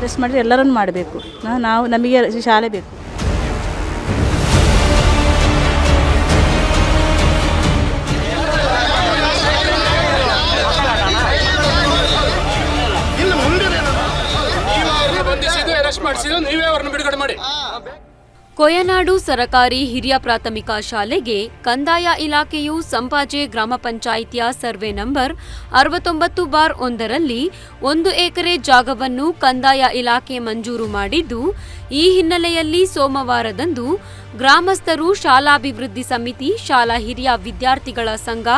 Arrest ಮಾಡಿದ್ರೆ ಎಲ್ಲರನ್ನು ಮಾಡಬೇಕು. ನಾವು ನಮಗೆ ಶಾಲೆ ಬೇಕು. ಮಾಡಿಸಿದ್ದು ನೀವೇ ಅವ್ರನ್ನ ಬಿಡುಗಡೆ ಮಾಡಿ. ಕೊಯನಾಡು ಸರಕಾರಿ ಹಿರಿಯ ಪ್ರಾಥಮಿಕ ಶಾಲೆಗೆ ಕಂದಾಯ ಇಲಾಖೆಯು ಸಂಪಾಜೆ ಗ್ರಾಮ ಪಂಚಾಯಿತಿಯ ಸರ್ವೆ ನಂಬರ್ ಅರವತ್ತೊಂಬತ್ತು ಬಾರ್ ಒಂದರಲ್ಲಿ ಒಂದು ಎಕರೆ ಜಾಗವನ್ನು ಕಂದಾಯ ಇಲಾಖೆ ಮಂಜೂರು ಮಾಡಿದ್ದು, ಈ ಹಿನ್ನೆಲೆಯಲ್ಲಿ ಸೋಮವಾರದಂದು ಗ್ರಾಮಸ್ಥರು ಶಾಲಾಭಿವೃದ್ಧಿ ಸಮಿತಿ, ಶಾಲಾ ಹಿರಿಯ ವಿದ್ಯಾರ್ಥಿಗಳ ಸಂಘ,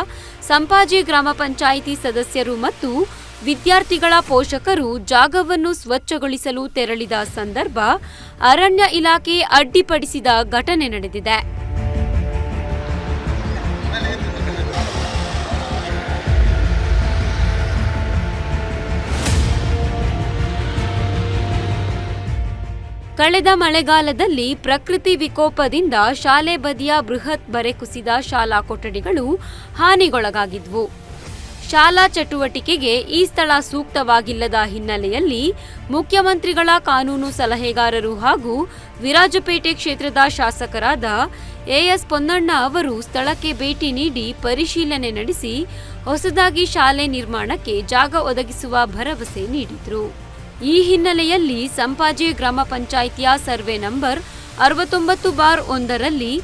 ಸಂಪಾಜೆ ಗ್ರಾಮ ಪಂಚಾಯಿತಿ ಸದಸ್ಯರು ಮತ್ತು ವಿದ್ಯಾರ್ಥಿಗಳ ಪೋಷಕರು ಜಾಗವನ್ನು ಸ್ವಚ್ಛಗೊಳಿಸಲು ತೆರಳಿದ ಸಂದರ್ಭ ಅರಣ್ಯ ಇಲಾಖೆ ಅಡ್ಡಿಪಡಿಸಿದ ಘಟನೆ ನಡೆದಿದೆ. ಕಳೆದ ಮಳೆಗಾಲದಲ್ಲಿ ಪ್ರಕೃತಿ ವಿಕೋಪದಿಂದ ಶಾಲೆ ಬದಿಯ ಬೃಹತ್ ಬರೆ ಕುಸಿದ ಶಾಲಾ ಕೊಠಡಿಗಳು ಹಾನಿಗೊಳಗಾಗಿದ್ವು. ಶಾಲಾ ಚಟುವಟಿಕೆಗೆ ಈ ಸ್ಥಳ ಸೂಕ್ತವಾಗಿಲ್ಲದ ಹಿನ್ನೆಲೆಯಲ್ಲಿ ಮುಖ್ಯಮಂತ್ರಿಗಳ ಕಾನೂನು ಸಲಹೆಗಾರರು ಹಾಗೂ ವಿರಾಜಪೇಟೆ ಕ್ಷೇತ್ರದ ಶಾಸಕರಾದ ಎಎಸ್ ಪೊನ್ನಣ್ಣ ಅವರು ಸ್ಥಳಕ್ಕೆ ಭೇಟಿ ನೀಡಿ ಪರಿಶೀಲನೆ ನಡೆಸಿ ಹೊಸದಾಗಿ ಶಾಲೆ ನಿರ್ಮಾಣಕ್ಕೆ ಜಾಗ ಒದಗಿಸುವ ಭರವಸೆ ನೀಡಿದರು. ಈ ಹಿನ್ನೆಲೆಯಲ್ಲಿ ಸಂಪಾಜಿ ಗ್ರಾಮ ಪಂಚಾಯಿತಿಯ ಸರ್ವೆ ನಂಬರ್ ಅರವತ್ತೊಂಬತ್ತು ಬಾರ್ ಒಂದರಲ್ಲಿ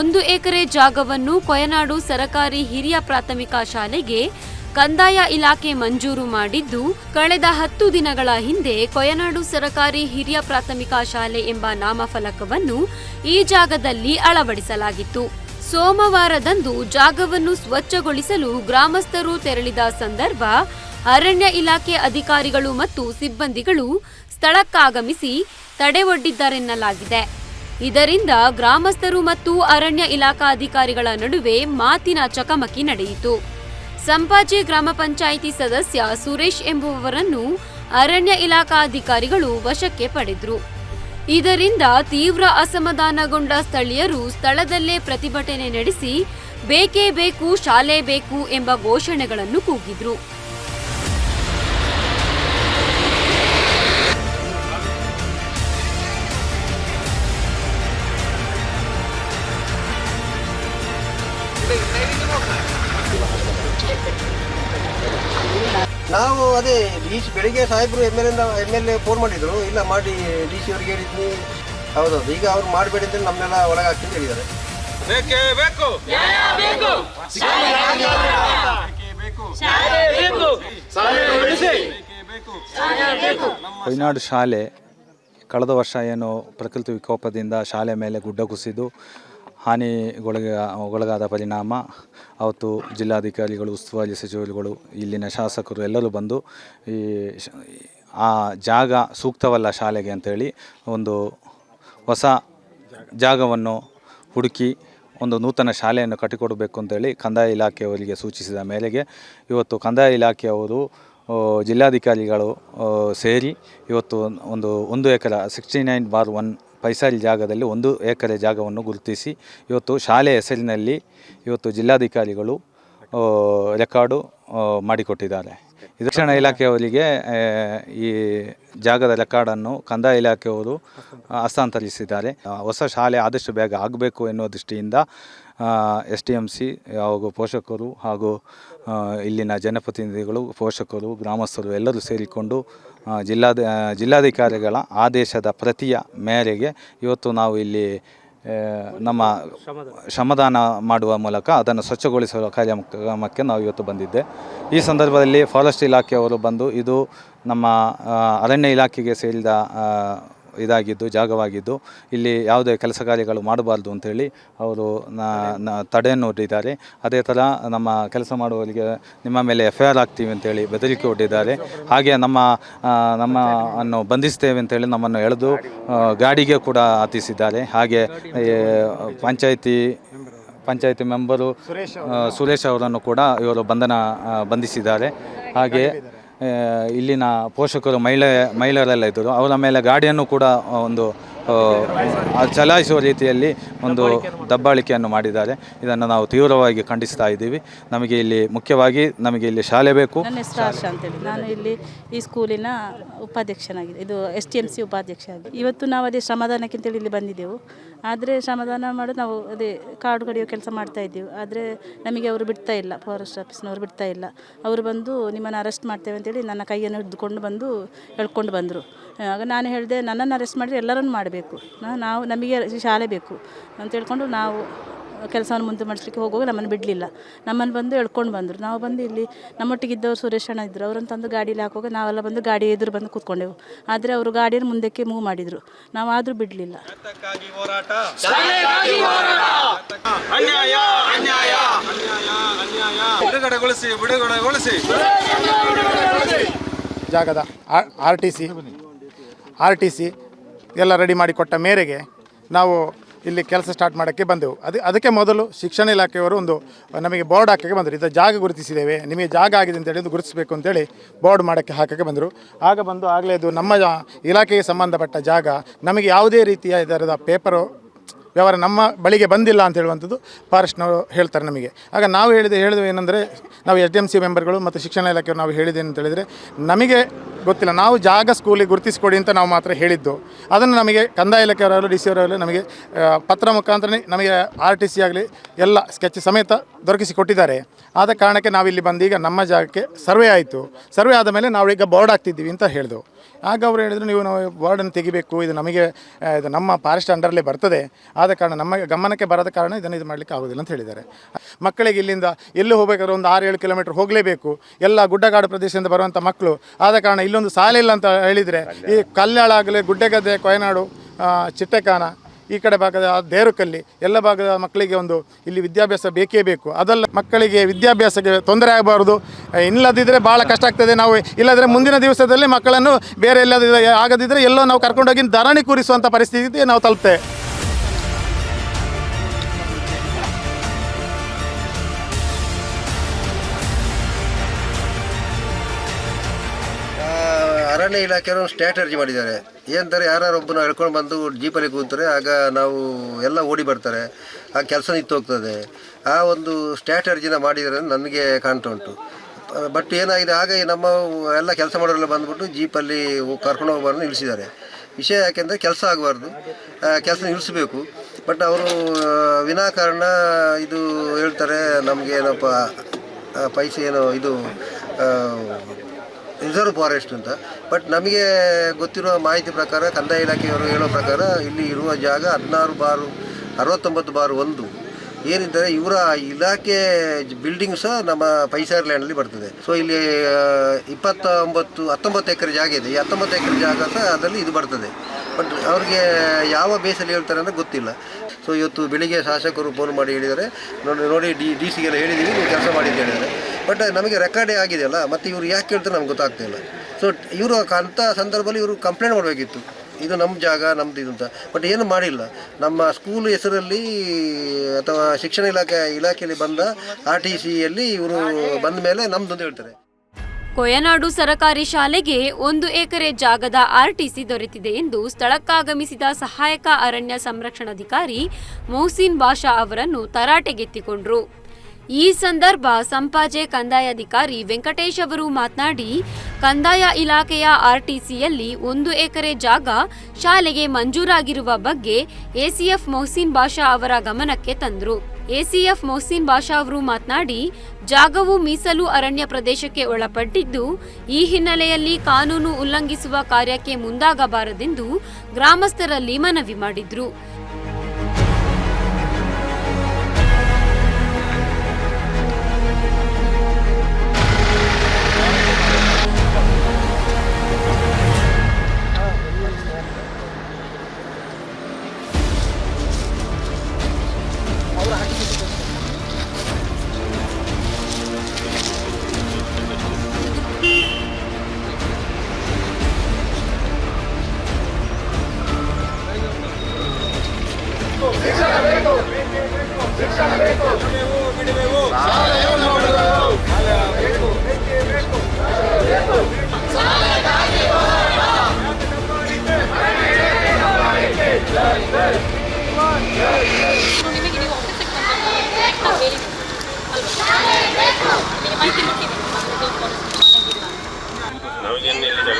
ಒಂದು ಎಕರೆ ಜಾಗವನ್ನು ಕೊಯನಾಡು ಸರಕಾರಿ ಹಿರಿಯ ಪ್ರಾಥಮಿಕ ಶಾಲೆಗೆ ಕಂದಾಯ ಇಲಾಖೆ ಮಂಜೂರು ಮಾಡಿದ್ದು, ಕಳೆದ ಹತ್ತು ದಿನಗಳ ಹಿಂದೆ ಕೊಯನಾಡು ಸರಕಾರಿ ಹಿರಿಯ ಪ್ರಾಥಮಿಕ ಶಾಲೆ ಎಂಬ ನಾಮಫಲಕವನ್ನು ಈ ಜಾಗದಲ್ಲಿ ಅಳವಡಿಸಲಾಗಿತ್ತು. ಸೋಮವಾರದಂದು ಜಾಗವನ್ನು ಸ್ವಚ್ಛಗೊಳಿಸಲು ಗ್ರಾಮಸ್ಥರು ತೆರಳಿದ ಸಂದರ್ಭ, ಅರಣ್ಯ ಇಲಾಖೆ ಅಧಿಕಾರಿಗಳು ಮತ್ತು ಸಿಬ್ಬಂದಿಗಳು ಸ್ಥಳಕ್ಕಾಗಮಿಸಿ ತಡೆ ಒಡ್ಡಿದ್ದಾರೆನ್ನಲಾಗಿದೆ ಇದರಿಂದ ಗ್ರಾಮಸ್ಥರು ಮತ್ತು ಅರಣ್ಯ ಇಲಾಖಾ ಅಧಿಕಾರಿಗಳ ನಡುವೆ ಮಾತಿನ ಚಕಮಕಿ ನಡೆಯಿತು. ಸಂಪಾಜೆ ಗ್ರಾಮ ಪಂಚಾಯಿತಿ ಸದಸ್ಯ ಸುರೇಶ್ ಎಂಬುವವರನ್ನು ಅರಣ್ಯ ಇಲಾಖಾ ಅಧಿಕಾರಿಗಳು ವಶಕ್ಕೆ ಪಡೆದರು. ಇದರಿಂದ ತೀವ್ರ ಅಸಮಾಧಾನಗೊಂಡ ಸ್ಥಳೀಯರು ಸ್ಥಳದಲ್ಲೇ ಪ್ರತಿಭಟನೆ ನಡೆಸಿ ಬೇಕೇ ಬೇಕು, ಶಾಲೆ ಬೇಕು ಎಂಬ ಘೋಷಣೆಗಳನ್ನು ಕೂಗಿದ್ರು. ಅದೇ ಡಿ ಸಿ ಬೆಳಿಗ್ಗೆ ಸಾಹೇಬರು M L M L A phone ಮಾಡಿದ್ರು. ಇಲ್ಲ ಮಾಡಿ ಡಿ ಸಿ ಅವ್ರಿಗೆ ಹೇಳಿದ್ನಿ. ಹೌದೌದು ಈಗ ಅವ್ರು ಮಾಡಬೇಡಿ ಅಂತ ನಮ್ಮನ್ನೆಲ್ಲ ಒಳಗೆ ಹಾಕಿ ಹೇಳಿದ್ದಾರೆ. ಬೇಕೇ ಬೇಕು. ಕೊಯ್ನಾಡು ಶಾಲೆ ಕಳೆದ ವರ್ಷ ಏನು ಪ್ರಕೃತಿ ವಿಕೋಪದಿಂದ ಶಾಲೆ ಮೇಲೆ ಗುಡ್ಡ ಕುಸಿದು ಹಾನಿಗೊಳಗ, ಒಳಗಾದ ಪರಿಣಾಮ ಅವತ್ತು ಜಿಲ್ಲಾಧಿಕಾರಿಗಳು, ಉಸ್ತುವಾರಿ ಸಚಿವರುಗಳು, ಇಲ್ಲಿನ ಶಾಸಕರು ಎಲ್ಲರೂ ಬಂದು ಈ ಆ ಜಾಗ ಸೂಕ್ತವಲ್ಲ ಶಾಲೆಗೆ ಅಂತೇಳಿ ಒಂದು ಹೊಸ ಜಾಗವನ್ನು ಹುಡುಕಿ ಒಂದು ನೂತನ ಶಾಲೆಯನ್ನು ಕಟ್ಟಿಕೊಡಬೇಕು ಅಂತೇಳಿ ಕಂದಾಯ ಇಲಾಖೆಯವರಿಗೆ ಸೂಚಿಸಿದ ಮೇರೆಗೆ ಇವತ್ತು ಕಂದಾಯ ಇಲಾಖೆಯವರು ಜಿಲ್ಲಾಧಿಕಾರಿಗಳು ಸೇರಿ ಇವತ್ತು ಒಂದು ಒಂದು acre sixty nine bar one ಪೈಸಾರಿ ಜಾಗದಲ್ಲಿ ಒಂದು ಎಕರೆ ಜಾಗವನ್ನು ಗುರುತಿಸಿ ಇವತ್ತು ಶಾಲೆ ಹೆಸರಿನಲ್ಲಿ ಇವತ್ತು ಜಿಲ್ಲಾಧಿಕಾರಿಗಳು ರೆಕಾರ್ಡು ಮಾಡಿಕೊಟ್ಟಿದ್ದಾರೆ. ಶಿಕ್ಷಣ ಇಲಾಖೆಯವರಿಗೆ ಈ ಜಾಗದ ರೆಕಾರ್ಡನ್ನು ಕಂದಾಯ ಇಲಾಖೆಯವರು ಹಸ್ತಾಂತರಿಸಿದ್ದಾರೆ. ಹೊಸ ಶಾಲೆ ಆದಷ್ಟು ಬೇಗ ಆಗಬೇಕು ಎನ್ನುವ ದೃಷ್ಟಿಯಿಂದ ಎಸ್ ಟಿ ಎಂ ಸಿ, ಹಾಗೂ ಪೋಷಕರು ಹಾಗೂ ಇಲ್ಲಿನ ಜನಪ್ರತಿನಿಧಿಗಳು, ಪೋಷಕರು, ಗ್ರಾಮಸ್ಥರು ಎಲ್ಲರೂ ಸೇರಿಕೊಂಡು ಜಿಲ್ಲಾದ, ಜಿಲ್ಲಾಧಿಕಾರಿಗಳ ಆದೇಶದ ಪ್ರತಿಯ ಮೇರೆಗೆ ಇವತ್ತು ನಾವು ಇಲ್ಲಿ ನಮ್ಮ ಶ್ರಮದಾನ ಮಾಡುವ ಮೂಲಕ ಅದನ್ನು ಸ್ವಚ್ಛಗೊಳಿಸುವ ಕಾರ್ಯಕ್ರಮಕ್ಕೆ ನಾವು ಇವತ್ತು ಬಂದಿದ್ದೆ. ಈ ಸಂದರ್ಭದಲ್ಲಿ ಫಾರೆಸ್ಟ್ ಇಲಾಖೆಯವರು ಬಂದು ಇದು ನಮ್ಮ ಅರಣ್ಯ ಇಲಾಖೆಗೆ ಸೇರಿದ ಇದಾಗಿದ್ದು, ಜಾಗವಾಗಿದ್ದು, ಇಲ್ಲಿ ಯಾವುದೇ ಕೆಲಸ ಕಾರ್ಯಗಳು ಮಾಡಬಾರ್ದು ಅಂತೇಳಿ ಅವರು ತಡೆಯನ್ನು ಒಡ್ಡಿದ್ದಾರೆ. ಅದೇ ಥರ ನಮ್ಮ ಕೆಲಸ ಮಾಡುವವರಿಗೆ ನಿಮ್ಮ ಮೇಲೆ ಎಫ್ ಐ ಆರ್ ಆಗ್ತೀವಿ ಅಂತೇಳಿ ಬೆದರಿಕೆ ಒಡ್ಡಿದ್ದಾರೆ. ಹಾಗೆ ನಮ್ಮ ನಮ್ಮ ಅನ್ನು ಬಂಧಿಸ್ತೇವೆ ಅಂತೇಳಿ ನಮ್ಮನ್ನು ಎಳೆದು ಗಾಡಿಗೆ ಕೂಡ ಹತ್ತಿಸಿದ್ದಾರೆ ಹಾಗೆ ಪಂಚಾಯಿತಿ ಪಂಚಾಯಿತಿ ಮೆಂಬರು ಸುರೇಶ್ ಅವರನ್ನು ಕೂಡ ಇವರು ಬಂಧನ ಬಂಧಿಸಿದ್ದಾರೆ. ಹಾಗೆ ಇಲ್ಲಿನ ಪೋಷಕರು ಮಹಿಳೆ, ಮಹಿಳೆಯರೆಲ್ಲ ಇದ್ದರು. ಅವರ ಮೇಲೆ ಗಾಡಿಯನ್ನು ಕೂಡ ಒಂದು ಚಲಾಯಿಸುವ ರೀತಿಯಲ್ಲಿ ಒಂದು ದಬ್ಬಾಳಿಕೆಯನ್ನು ಮಾಡಿದ್ದಾರೆ. ಇದನ್ನು ನಾವು ತೀವ್ರವಾಗಿ ಖಂಡಿಸ್ತಾ ಇದ್ದೀವಿ. ನಮಗೆ ಇಲ್ಲಿ ಮುಖ್ಯವಾಗಿ ನಮಗೆ ಇಲ್ಲಿ ಶಾಲೆ ಬೇಕು. ನಾನು ಇಲ್ಲಿ ಈ ಸ್ಕೂಲಿನ ಉಪಾಧ್ಯಕ್ಷನಾಗಿದೆ ಇದು ಎಸ್ ಟಿ ಎಂ ಸಿ ಉಪಾಧ್ಯಕ್ಷ ಇವತ್ತು ನಾವು ಅದೇ ಶ್ರಮದಾನಕ್ಕಿಂತೇಳಿ ಇಲ್ಲಿ ಬಂದಿದ್ದೆವು. ಆದರೆ ಶ್ರಮದಾನ ಮಾಡೋದು ನಾವು ಅದೇ ಕಾಡು ಕಡಿಯೋ ಕೆಲಸ ಮಾಡ್ತಾ ಇದ್ದೀವಿ. ಆದರೆ ನಮಗೆ ಅವರು ಬಿಡ್ತಾ ಇಲ್ಲ ಫಾರೆಸ್ಟ್ ಆಫೀಸ್ನವರು ಬಿಡ್ತಾ ಇಲ್ಲ. ಅವರು ಬಂದು ನಿಮ್ಮನ್ನು ಅರೆಸ್ಟ್ ಮಾಡ್ತೇವೆ ಅಂತೇಳಿ ನನ್ನ ಕೈಯನ್ನು ಹಿಡಿದುಕೊಂಡು ಬಂದು ಎಳ್ಕೊಂಡು ಬಂದರು. ಆಗ ನಾನು ಹೇಳಿದೆ, ನನ್ನನ್ನು ಅರೆಸ್ಟ್ ಮಾಡಿದರೆ ಎಲ್ಲರನ್ನು ಮಾಡಬೇಕು. ನಾವು, ನಮಗೆ ಶಾಲೆ ಬೇಕು ಅಂತ ಹೇಳ್ಕೊಂಡು ನಾವು ಕೆಲಸವನ್ನು ಮುಂದೆ ಮಾಡಿಸ್ಲಿಕ್ಕೆ ಹೋಗುವಾಗ ನಮ್ಮನ್ನು ಬಿಡಲಿಲ್ಲ. ನಮ್ಮನ್ನು ಬಂದು ಎಳ್ಕೊಂಡು ಬಂದರು. ನಾವು ಬಂದು ಇಲ್ಲಿ ನಮ್ಮೊಟ್ಟಿಗಿದ್ದವರು ಸುರೇಶ್ ಅಣ್ಣ ಇದ್ದರು ಅವರನ್ನು ತಂದು ಗಾಡೀಲಿ ಹಾಕುವಾಗ ನಾವೆಲ್ಲ ಬಂದು ಗಾಡಿ ಎದುರು ಬಂದು ಕೂತ್ಕೊಂಡೆವು. ಆದರೆ ಅವರು ಗಾಡಿಯನ್ನು ಮುಂದಕ್ಕೆ ಮೂವ್ ಮಾಡಿದರು. ನಾವು ಆದರೂ ಬಿಡಲಿಲ್ಲ ಬಿಡುಗಡೆಗೊಳಿಸಿ ಬಿಡುಗಡೆಗೊಳಿಸಿ. ಜಾಗದ R T C R T C ಎಲ್ಲ ರೆಡಿ ಮಾಡಿ ಕೊಟ್ಟ ಮೇರೆಗೆ ನಾವು ಇಲ್ಲಿ ಕೆಲಸ ಸ್ಟಾರ್ಟ್ ಮಾಡೋಕ್ಕೆ ಬಂದೆವು. ಅದು, ಅದಕ್ಕೆ ಮೊದಲು ಶಿಕ್ಷಣ ಇಲಾಖೆಯವರು ಒಂದು, ನಮಗೆ ಬೋರ್ಡ್ ಹಾಕೋಕ್ಕೆ ಬಂದರು. ಇದು ಜಾಗ ಗುರುತಿಸಿದ್ದೇವೆ. ನಿಮಗೆ ಜಾಗ ಆಗಿದೆ ಅಂತೇಳಿ ಇದು ಗುರುತಿಸಬೇಕು ಅಂತೇಳಿ ಬೋರ್ಡ್ ಮಾಡೋಕ್ಕೆ ಹಾಕೋಕ್ಕೆ ಬಂದರು. ಆಗ ಬಂದು ಆಗಲೇ ಅದು ನಮ್ಮ ಇಲಾಖೆಗೆ ಸಂಬಂಧಪಟ್ಟ ಜಾಗ. ನಮಗೆ ಯಾವುದೇ ರೀತಿಯ ಇದರದ ಪೇಪರು ವ್ಯವಹಾರ ನಮ್ಮ ಬಳಿಗೆ ಬಂದಿಲ್ಲ ಅಂತ ಹೇಳುವಂಥದ್ದು ಫಾರೆಸ್ಟ್ನವರು ಹೇಳ್ತಾರೆ ನಮಗೆ. ಆಗ ನಾವು ಹೇಳಿದೆ, ಹೇಳಿದ್ವಿ ಏನಂದರೆ, ನಾವು ಎಸ್ ಡಿ ಎಂ ಸಿ ಮೆಂಬರ್ಗಳು ಮತ್ತು ಶಿಕ್ಷಣ ಇಲಾಖೆಯವರು ನಾವು ಹೇಳಿದೆ ಅಂತ ಹೇಳಿದರೆ, ನಮಗೆ ಗೊತ್ತಿಲ್ಲ, ನಾವು ಜಾಗ ಸ್ಕೂಲಿಗೆ ಗುರುತಿಸಿಕೊಡಿ ಅಂತ ನಾವು ಮಾತ್ರ ಹೇಳಿದ್ದು. ಅದನ್ನು ನಮಗೆ ಕಂದಾಯ ಇಲಾಖೆಯವರಾಗಲಿ, ಡಿ ಸಿ ಅವರಾಗಲಿ ನಮಗೆ ಪತ್ರ ಮುಖಾಂತರನೇ ನಮಗೆ ಆರ್ ಟಿ ಸಿ ಆಗಲಿ ಎಲ್ಲ ಸ್ಕೆಚ್ ಸಮೇತ ದೊರಕಿಸಿ ಕೊಟ್ಟಿದ್ದಾರೆ. ಆದ ಕಾರಣಕ್ಕೆ ನಾವಿಲ್ಲಿ ಬಂದು ಈಗ ನಮ್ಮ ಜಾಗಕ್ಕೆ ಸರ್ವೆ ಆಯಿತು. ಸರ್ವೆ ಆದ ಮೇಲೆ ನಾವು ಈಗ ಬೋರ್ಡ್ ಆಗ್ತಿದ್ದೀವಿ ಅಂತ ಹೇಳಿದೆವು. ಆಗ ಅವರು ಹೇಳಿದ್ರು, ನೀವು ನಾವು ವಾರ್ಡನ್ನು ತೆಗಿಬೇಕು, ಇದು ನಮಗೆ ಇದು ನಮ್ಮ ಫಾರೆಸ್ಟ್ ಅಂಡರಲ್ಲೇ ಬರ್ತದೆ. ಆದ ಕಾರಣ ನಮ್ಮ ಗಮನಕ್ಕೆ ಬರದ ಕಾರಣ ಇದನ್ನು ಇದು ಮಾಡಲಿಕ್ಕೆ ಆಗೋದಿಲ್ಲ ಅಂತ ಹೇಳಿದ್ದಾರೆ. ಮಕ್ಕಳಿಗೆ ಇಲ್ಲಿಂದ ಎಲ್ಲಿ ಹೋಗಬೇಕಾದ್ರೆ ಒಂದು ಆರು ಏಳು ಕಿಲೋಮೀಟರ್ ಹೋಗಲೇಬೇಕು. ಎಲ್ಲ ಗುಡ್ಡಗಾಡು ಪ್ರದೇಶದಿಂದ ಬರುವಂಥ ಮಕ್ಕಳು ಆದ ಕಾರಣ ಇಲ್ಲೊಂದು ಸಾಲೆ ಇಲ್ಲ ಅಂತ ಹೇಳಿದರೆ, ಈ ಕಲ್ಯಾಳ ಆಗಲಿ, ಗುಡ್ಡೆಗದ್ದೆ, ಕೊಯನಾಡು ಚಿಟ್ಟೆಕಾನ ಈ ಕಡೆ ಭಾಗದ ದೇರುಕಲ್ಲಿ ಎಲ್ಲ ಭಾಗದ ಮಕ್ಕಳಿಗೆ ಒಂದು ಇಲ್ಲಿ ವಿದ್ಯಾಭ್ಯಾಸ ಬೇಕೇ ಬೇಕು. ಅದಲ್ಲ ಮಕ್ಕಳಿಗೆ ವಿದ್ಯಾಭ್ಯಾಸಕ್ಕೆ ತೊಂದರೆ ಆಗಬಾರ್ದು. ಇಲ್ಲದಿದ್ದರೆ ಭಾಳ ಕಷ್ಟ ಆಗ್ತದೆ. ನಾವು ಇಲ್ಲದ್ರೆ ಮುಂದಿನ ದಿವಸದಲ್ಲಿ ಮಕ್ಕಳನ್ನು ಬೇರೆ ಎಲ್ಲದಿದ್ದರೆ ಆಗದಿದ್ದರೆ ಎಲ್ಲೋ ನಾವು ಕರ್ಕೊಂಡೋಗಿ ಧರಣಿ ಕೂರಿಸುವಂಥ ಪರಿಸ್ಥಿತಿ ನಾವು ತಲುಪ್ತೇವೆ. ಅರಣ್ಯ ಇಲಾಖೆಯವರು ಒಂದು ಸ್ಟ್ರಾಟರ್ಜಿ ಮಾಡಿದ್ದಾರೆ. ಏನಂತಾರೆ ಯಾರು ಒಬ್ಬನ ಎಳ್ಕೊಂಡು ಬಂದು ಜೀಪಲ್ಲಿ ಕೂತಾರೆ ಆಗ ನಾವು ಎಲ್ಲ ಓಡಿ ಬರ್ತಾರೆ. ಆ ಕೆಲಸ ನಿಂತು ಹೋಗ್ತದೆ ಆ ಒಂದು ಸ್ಟ್ರಾಟರ್ಜಿನ ಮಾಡಿದರೆ ನನಗೆ ಕಾಣ್ತಾ ಉಂಟು. ಬಟ್ ಏನಾಗಿದೆ, ಆಗ ನಮ್ಮ ಎಲ್ಲ ಕೆಲಸ ಮಾಡೋರೆಲ್ಲ ಬಂದ್ಬಿಟ್ಟು ಜೀಪಲ್ಲಿ ಕರ್ಕೊಂಡು ಹೋಗ್ಬಾರ್ದು ನಿಲ್ಲಿಸಿದ್ದಾರೆ. ವಿಷಯ ಯಾಕೆಂದರೆ ಕೆಲಸ ಆಗಬಾರ್ದು. ಕೆಲಸ ನಿಲ್ಲಿಸಬೇಕು. ಬಟ್ ಅವರು ವಿನಾಕಾರಣ ಇದು ಹೇಳ್ತಾರೆ, ನಮಗೆ ಏನಪ್ಪ ಪೈಸೆ ಏನೋ ಇದು ರಿಸರ್ವ್ ಫಾರೆಸ್ಟ್ ಅಂತ. ಬಟ್ ನಮಗೆ ಗೊತ್ತಿರುವ ಮಾಹಿತಿ ಪ್ರಕಾರ ಕಂದಾಯ ಇಲಾಖೆಯವರು ಹೇಳೋ ಪ್ರಕಾರ ಇಲ್ಲಿ ಇರುವ ಜಾಗ ಹದಿನಾರು ಬಾರು, ಅರವತ್ತೊಂಬತ್ತು ಬಾರು ಒಂದು. ಏನಿದ್ದಾರೆ ಇವರ ಇಲಾಖೆ ಬಿಲ್ಡಿಂಗ್ ಸಹ ನಮ್ಮ ಪೈಸಾರ್ ಲ್ಯಾಂಡಲ್ಲಿ ಬರ್ತದೆ. ಸೊ ಇಲ್ಲಿ ಇಪ್ಪತ್ತೊಂಬತ್ತು, ಹತ್ತೊಂಬತ್ತು ಎಕರೆ ಜಾಗ ಇದೆ. ಈ ಹತ್ತೊಂಬತ್ತು ಎಕರೆ ಜಾಗ ಸಹ ಅದರಲ್ಲಿ ಇದು ಬರ್ತದೆ. ಬಟ್ ಅವ್ರಿಗೆ ಯಾವ ಬೇಸಲ್ಲಿ ಹೇಳ್ತಾರೆ ಅಂದರೆ ಗೊತ್ತಿಲ್ಲ. ಸೊ ಇವತ್ತು ಬೆಳಿಗ್ಗೆ ಶಾಸಕರು ಫೋನ್ ಮಾಡಿ ಹೇಳಿದ್ದಾರೆ. ನೋಡಿ ನೋಡಿ, ಡಿ ಡಿ ಸಿಗೆಲ್ಲ ಹೇಳಿದ್ದೀವಿ, ನೀವು ಕೆಲಸ ಮಾಡಿ ಅಂತ ಹೇಳಿದ್ದಾರೆ ಬಟ್ ನಮಗೆ ರೆಕಾರ್ಡೇ ಆಗಿದೆಯಲ್ಲ ಮತ್ತು ಇವರು ಯಾಕೆ ಹೇಳ್ತಾರೆ ನಮ್ಗೆ ಗೊತ್ತಾಗ್ತಿಲ್ಲ ಸೊ ಇವರು ಅಂಥ ಸಂದರ್ಭದಲ್ಲಿ ಇವರು ಕಂಪ್ಲೇಂಟ್ ಮಾಡಬೇಕಿತ್ತು. ಇದು ನಮ್ಮ ಜಾಗ ನಮ್ಮದು ಇದು ಅಂತ. ಬಟ್ ಏನು ಮಾಡಿಲ್ಲ. ನಮ್ಮ ಸ್ಕೂಲ್ ಹೆಸರಲ್ಲಿ, ಅಥವಾ ಶಿಕ್ಷಣ ಇಲಾಖೆ, ಇಲಾಖೆಯಲ್ಲಿ ಬಂದ ಆರ್ ಟಿ ಸಿಯಲ್ಲಿ ಇವರು ಬಂದ ಮೇಲೆ ನಮ್ಮದು ಅಂತ ಹೇಳ್ತಾರೆ. ಕೊಯನಾಡು ಸರಕಾರಿ ಶಾಲೆಗೆ ಒಂದು ಎಕರೆ ಜಾಗದ ಆರ್ಟಿಸಿ ದೊರೆತಿದೆ ಎಂದು ಸ್ಥಳಕ್ಕಾಗಮಿಸಿದ ಸಹಾಯಕ ಅರಣ್ಯ ಸಂರಕ್ಷಣಾಧಿಕಾರಿ ಮೊಹಸಿನ್ ಬಾಷಾ ಅವರನ್ನು ತರಾಟೆಗೆತ್ತಿಕೊಂಡರು. ಈ ಸಂದರ್ಭ ಸಂಪಾಜೆ ಕಂದಾಯಾಧಿಕಾರಿ ವೆಂಕಟೇಶ್ ಅವರು ಮಾತನಾಡಿ, ಕಂದಾಯ ಇಲಾಖೆಯ ಆರ್ಟಿಸಿಯಲ್ಲಿ ಒಂದು ಎಕರೆ ಜಾಗ ಶಾಲೆಗೆ ಮಂಜೂರಾಗಿರುವ ಬಗ್ಗೆ ಎಸಿಎಫ್ ಮೊಹಸಿನ್ ಬಾಷಾ ಅವರ ಗಮನಕ್ಕೆ ತಂದರು. ಎಸಿಎಫ್ ಮೊಹಸಿನ್ ಬಾಷಾ ಅವರು ಮಾತನಾಡಿ, ಜಾಗವು ಮೀಸಲು ಅರಣ್ಯ ಪ್ರದೇಶಕ್ಕೆ ಒಳಪಟ್ಟಿದ್ದು, ಈ ಹಿನ್ನೆಲೆಯಲ್ಲಿ ಕಾನೂನು ಉಲ್ಲಂಘಿಸುವ ಕಾರ್ಯಕ್ಕೆ ಮುಂದಾಗಬಾರದೆಂದು ಗ್ರಾಮಸ್ಥರಲ್ಲಿ ಮನವಿ ಮಾಡಿದ್ರು.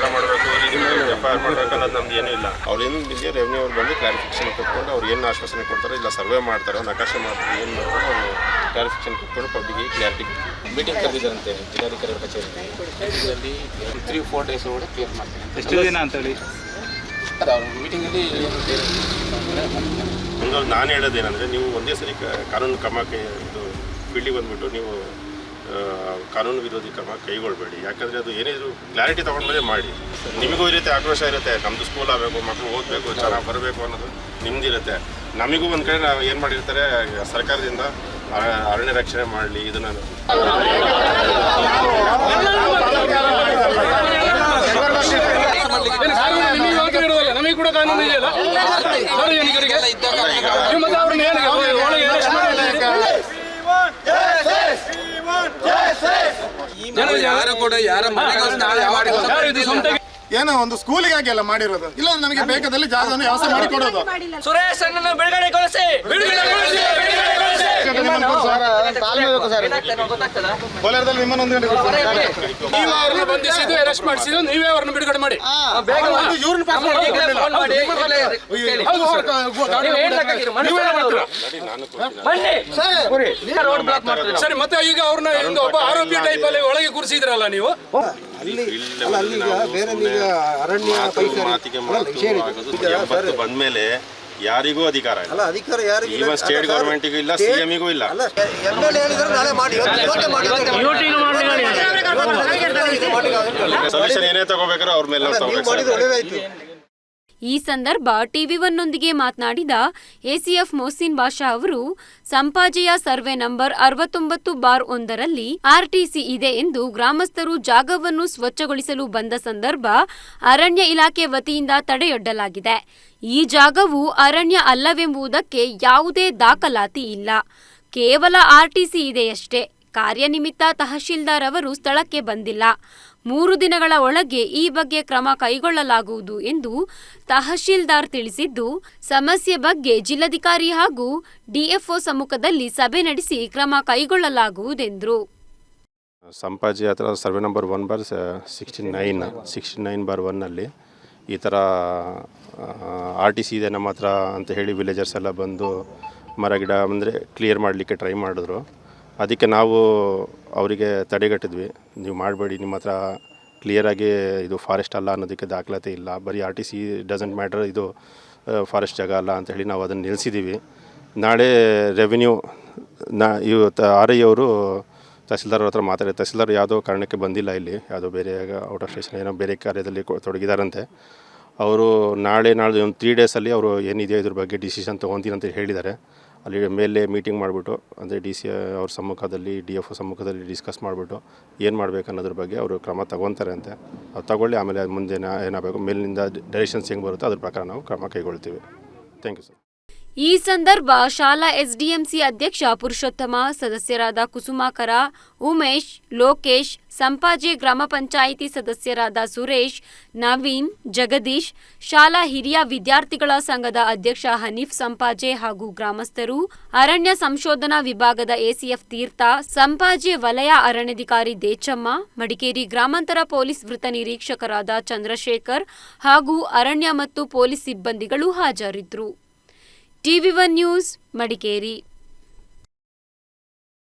ನಾವೇನು ಇಲ್ಲಿ ಜಗಳ ಮಾಡಬೇಕು ಎಫ್ ಐ ಆರ್ ಮಾಡಬೇಕು ಅನ್ನೋದು ನಮ್ದು ಏನೂ ಇಲ್ಲ. ಅವ್ರೇನು ಏನು ರೆವೆನ್ಯೂ ಅವ್ರು ಬಂದು ಕ್ಲಾರಿಫಿಕೇಶನ್ ಕೊಟ್ಕೊಂಡು ಅವ್ರು ಏನು ಆಶ್ವಾಸನೆ ಕೊಡ್ತಾರೆ ಇಲ್ಲ ಸರ್ವೆ ಮಾಡ್ತಾರೋ ನಕಾಶೆ ಮಾಡ್ತಾರೆ ಏನು ಮಾಡ್ತಾರೋ ಅವರು ಕ್ಲಾರಿಫಿಕೇಶನ್ ಕೊಟ್ಕೊಂಡು ಪಬ್ಲಿಕ್ಗೆ ಕ್ಲಾರಿಟಿ ಮೀಟಿಂಗ್ ಕರೆದಿದ್ದಾರಂತೆ ಜಿಲ್ಲಾಧಿಕಾರಿ ಕಚೇರಿ. ತ್ರೀ ಫೋರ್ ಡೇಸ್ ಒಳಗಡೆ ಕ್ಲಿಯರ್ ಮಾಡ್ತೀನಿ. ಎಷ್ಟು ದಿನ ಅಂತೇಳಿ ಅದು ಅವ್ರ ಮೀಟಿಂಗಲ್ಲಿ ನಾನು ಹೇಳೋದೇನೆಂದರೆ ನೀವು ಒಂದೇ ಸರಿ ಕಾನೂನು ಕ್ರಮಕ್ಕೆ ಇದು ಫೀಲ್ಡಿಗೆ ಬಂದುಬಿಟ್ಟು ನೀವು ಕಾನೂನು ವಿರೋಧಿ ಕ್ರಮ ಕೈಗೊಳ್ಬೇಡಿ ಯಾಕಂದರೆ ಅದು ಏನಿದ್ರು ಕ್ಲಾರಿಟಿ ತೊಗೊಂಡ್ಮೇಲೆ ಮಾಡಿ ನಿಮಗೂ ರೀತಿ ಆಕ್ರೋಶ ಇರುತ್ತೆ ನಮ್ಮದು ಸ್ಕೂಲ್ ಆಗಬೇಕು ಮಕ್ಕಳು ಓದಬೇಕು ಚೆನ್ನಾಗಿ ಬರಬೇಕು ಅನ್ನೋದು ನಿಮ್ದಿರುತ್ತೆ ನಮಗೂ ಒಂದು ಕಡೆ ನಾವು ಏನು ಮಾಡಿರ್ತಾರೆ ಸರ್ಕಾರದಿಂದ ಅರ- ಅರಣ್ಯ ರಕ್ಷಣೆ ಮಾಡಲಿ ಇದನ್ನು ನಮಗೆ ಕೂಡ ಕಾನೂನು ಇದೆಯಲ್ಲ ಸಾರ್ವಜನಿಕರಿಗೆ ಯಾರು ಕೂಡ ಯಾರ ಯಾರು ಇದು ಸ್ವಂತ ಏನೋ ಒಂದು ಸ್ಕೂಲಿಗಾಗಿ ಎಲ್ಲ ಮಾಡಿರೋದು. ಇಲ್ಲ ನಮಗೆ ಬೇಕಾದಲ್ಲಿ ಜಾಗವನ್ನು ವ್ಯವಸ್ಥೆ ಮಾಡಿ ಕೊಡೋದು ಸುರೇಶ್ ಅಣ್ಣನ ಕೋಲಾರದಲ್ಲಿ ಗಂಟೆ ಕೊಡ್ತಾರೆ. ನೀವು ಅವ್ರನ್ನ ಬಂಧಿಸಿದ್ದು ಅರೆಸ್ಟ್ ಮಾಡಿಸಿದ್ದು ನೀವೇ ಅವ್ರನ್ನ ಬಿಡುಗಡೆ ಮಾಡಿ. ಇವ್ರನ್ನ ಪಾಸ್? ಸರಿ ಮತ್ತೆ ಈಗ ಅವ್ರನ್ನ ಒಂದು ಒಬ್ಬ ಆರೋಪಿ ಟೈಪ್ ಅಲ್ಲಿ ಒಳಗೆ ಕೂರಿಸಿದ್ರಲ್ಲ ನೀವು? ಮಾತಿಗೆ ಮಾತು ಆಗೋದು ಎಂಬತ್ತು ಬಂದ್ಮೇಲೆ ಯಾರಿಗೂ ಅಧಿಕಾರ ಇಲ್ಲ. ಅಲ್ಲ ಅಧಿಕಾರ ಯಾರಿಗೂ ಇಲ್ಲ. ಸ್ಟೇಟ್ ಅಲ್ಲ ಗೌರ್ಮೆಂಟಿಗೂ ಇಲ್ಲ ಸಿಎಂ ಸಿಎಂಗೂ ಇಲ್ಲ. ಅಲ್ಲ ನಾಳೆ ಮಾಡಿ ಇವತ್ತು- ಇವತ್ತೇ ಮಾಡಿ ಸೊಲ್ಯೂಷನ್ ಏನೇ ತಗೋಬೇಕಾದ್ರೆ ಅವ್ರ ಮೇಲೆ ನಾವು ತಗೋಬೇಕು ಈ ಸಂದರ್ಭ ಟಿವಿ ಒನ್ನೊಂದಿಗೆ ಮಾತನಾಡಿದ ಎಸಿಎಫ್ ಮೊಹಸಿನ್ ಬಾಷಾ ಅವರು, ಸಂಪಾಜೆಯ ಸರ್ವೆ ನಂಬರ್ ಅರವತ್ತೊಂಬತ್ತು ಬಾರ್ ಒಂದರಲ್ಲಿ ಆರ್ಟಿಸಿ ಇದೆ ಎಂದು ಗ್ರಾಮಸ್ಥರು ಜಾಗವನ್ನು ಸ್ವಚ್ಛಗೊಳಿಸಲು ಬಂದ ಸಂದರ್ಭ ಅರಣ್ಯ ಇಲಾಖೆ ವತಿಯಿಂದ ತಡೆಯೊಡ್ಡಲಾಗಿದೆ. ಈ ಜಾಗವು ಅರಣ್ಯ ಅಲ್ಲವೆಂಬುದಕ್ಕೆ ಯಾವುದೇ ದಾಖಲಾತಿ ಇಲ್ಲ. ಕೇವಲ ಆರ್ಟಿಸಿ ಇದೆಯಷ್ಟೇ. ಕಾರ್ಯನಿಮಿತ್ತ ತಹಶೀಲ್ದಾರ್ ಅವರು ಸ್ಥಳಕ್ಕೆ ಬಂದಿಲ್ಲ. ಮೂರು ದಿನಗಳ ಒಳಗೆ ಈ ಬಗ್ಗೆ ಕ್ರಮ ಕೈಗೊಳ್ಳಲಾಗುವುದು ಎಂದು ತಹಶೀಲ್ದಾರ್ ತಿಳಿಸಿದ್ದು, ಸಮಸ್ಯೆ ಬಗ್ಗೆ ಜಿಲ್ಲಾಧಿಕಾರಿ ಹಾಗೂ ಡಿಎಫ್ಒ ಸಮ್ಮುಖದಲ್ಲಿ ಸಭೆ ನಡೆಸಿ ಕ್ರಮ ಕೈಗೊಳ್ಳಲಾಗುವುದೆಂದರು. ಸಂಪಾಜಿ ಹತ್ರ survey number one bar sixty nine sixty nine bar ಒನ್ನಲ್ಲಿ ಈ ಥರ ಆರ್ ಟಿ ಸಿ ಇದೆ ನಮ್ಮ ಹತ್ರ ಅಂತ ಹೇಳಿ ವಿಲೇಜರ್ಸ್ ಎಲ್ಲ ಬಂದು ಮರ, ಗಿಡ ಅಂದರೆ ಕ್ಲಿಯರ್ ಮಾಡಲಿಕ್ಕೆ ಟ್ರೈ ಮಾಡಿದ್ರು. ಅದಕ್ಕೆ ನಾವು ಅವರಿಗೆ ತಡೆಗಟ್ಟಿದ್ವಿ. ನೀವು ಮಾಡಬೇಡಿ, ನಿಮ್ಮ ಹತ್ರ ಕ್ಲಿಯರಾಗಿ ಇದು ಫಾರೆಸ್ಟ್ ಅಲ್ಲ ಅನ್ನೋದಕ್ಕೆ ದಾಖಲಾತಿ ಇಲ್ಲ. ಬರೀ R T C doesn't matter ಇದು ಫಾರೆಸ್ಟ್ ಜಾಗ ಅಲ್ಲ ಅಂತ ಹೇಳಿ ನಾವು ಅದನ್ನು ನಿಲ್ಲಿಸಿದ್ದೀವಿ ನಾಳೆ ರೆವಿನ್ಯೂ ನಾ ಇವತ್ತು ಆರ್ ಐ ಅವರು ತಹಸೀಲ್ದಾರ್ ಹತ್ರ ಮಾತಾಡಿ ತಹಸೀಲ್ದಾರ್ ಯಾವುದೋ ಕಾರಣಕ್ಕೆ ಬಂದಿಲ್ಲ ಇಲ್ಲಿ, ಯಾವುದೋ ಬೇರೆ ಔಟ್ ಆಫ್ ಸ್ಟೇಷನ್ ಏನೋ ಬೇರೆ ಕಾರ್ಯದಲ್ಲಿ ತೊಡಗಿದಾರಂತೆ. ಅವರು ನಾಳೆ ನಾಳೆ ಒಂದು ತ್ರೀ ಡೇಸಲ್ಲಿ ಅವರು ಏನಿದೆಯೋ ಇದ್ರ ಬಗ್ಗೆ ಡಿಸಿಷನ್ ತೊಗೊತೀನಿ ಅಂತ ಹೇಳಿದ್ದಾರೆ. ಅಲ್ಲಿ ಮೇಲೆ ಮೀಟಿಂಗ್ ಮಾಡಿಬಿಟ್ಟು, ಅಂದರೆ ಡಿ ಸಿ ಅವ್ರ ಸಮ್ಮುಖದಲ್ಲಿ ಡಿ ಎಫ್ ಒ ಸಮ್ಮುಖದಲ್ಲಿ ಡಿಸ್ಕಸ್ ಮಾಡಿಬಿಟ್ಟು ಏನು ಮಾಡಬೇಕು ಅನ್ನೋದ್ರ ಬಗ್ಗೆ ಅವರು ಕ್ರಮ ತಗೊತಾರೆ ಅಂತೆ. ಅದು ತಗೊಳ್ಳಿ, ಆಮೇಲೆ ಮುಂದೆ ಏನಾಗಬೇಕು ಮೇಲಿನಿಂದ ಡೈರೆಕ್ಷನ್ಸ್ ಹೆಂಗೆ ಬರುತ್ತೋ ಅದ್ರ ಪ್ರಕಾರ ನಾವು ಕ್ರಮ ಕೈಗೊಳ್ತೀವಿ. ಥ್ಯಾಂಕ್ ಯು ಸರ್ ಈ ಸಂದರ್ಭ ಶಾಲಾ ಎಸ್ಡಿಎಂಸಿ ಅಧ್ಯಕ್ಷ ಪುರುಷೋತ್ತಮ, ಸದಸ್ಯರಾದ ಕುಸುಮಾಕರ, ಉಮೇಶ್, ಲೋಕೇಶ್, ಸಂಪಾಜೆ ಗ್ರಾಮ ಪಂಚಾಯಿತಿ ಸದಸ್ಯರಾದ ಸುರೇಶ್, ನವೀನ್, ಜಗದೀಶ್, ಶಾಲಾ ಹಿರಿಯ ವಿದ್ಯಾರ್ಥಿಗಳ ಸಂಘದ ಅಧ್ಯಕ್ಷ ಹನೀಫ್ ಸಂಪಾಜೆ ಹಾಗೂ ಗ್ರಾಮಸ್ಥರು, ಅರಣ್ಯ ಸಂಶೋಧನಾ ವಿಭಾಗದ ಎಸಿಎಫ್ ತೀರ್ಥ, ಸಂಪಾಜೆ ವಲಯ ಅರಣ್ಯಾಧಿಕಾರಿ ದೇಚಮ್ಮ, ಮಡಿಕೇರಿ ಗ್ರಾಮಾಂತರ ಪೊಲೀಸ್ ವೃತ್ತ ನಿರೀಕ್ಷಕರಾದ ಚಂದ್ರಶೇಖರ್ ಹಾಗೂ ಅರಣ್ಯ ಮತ್ತು ಪೊಲೀಸ್ ಸಿಬ್ಬಂದಿಗಳು ಹಾಜರಿದ್ದರು. TV one news Madikeri.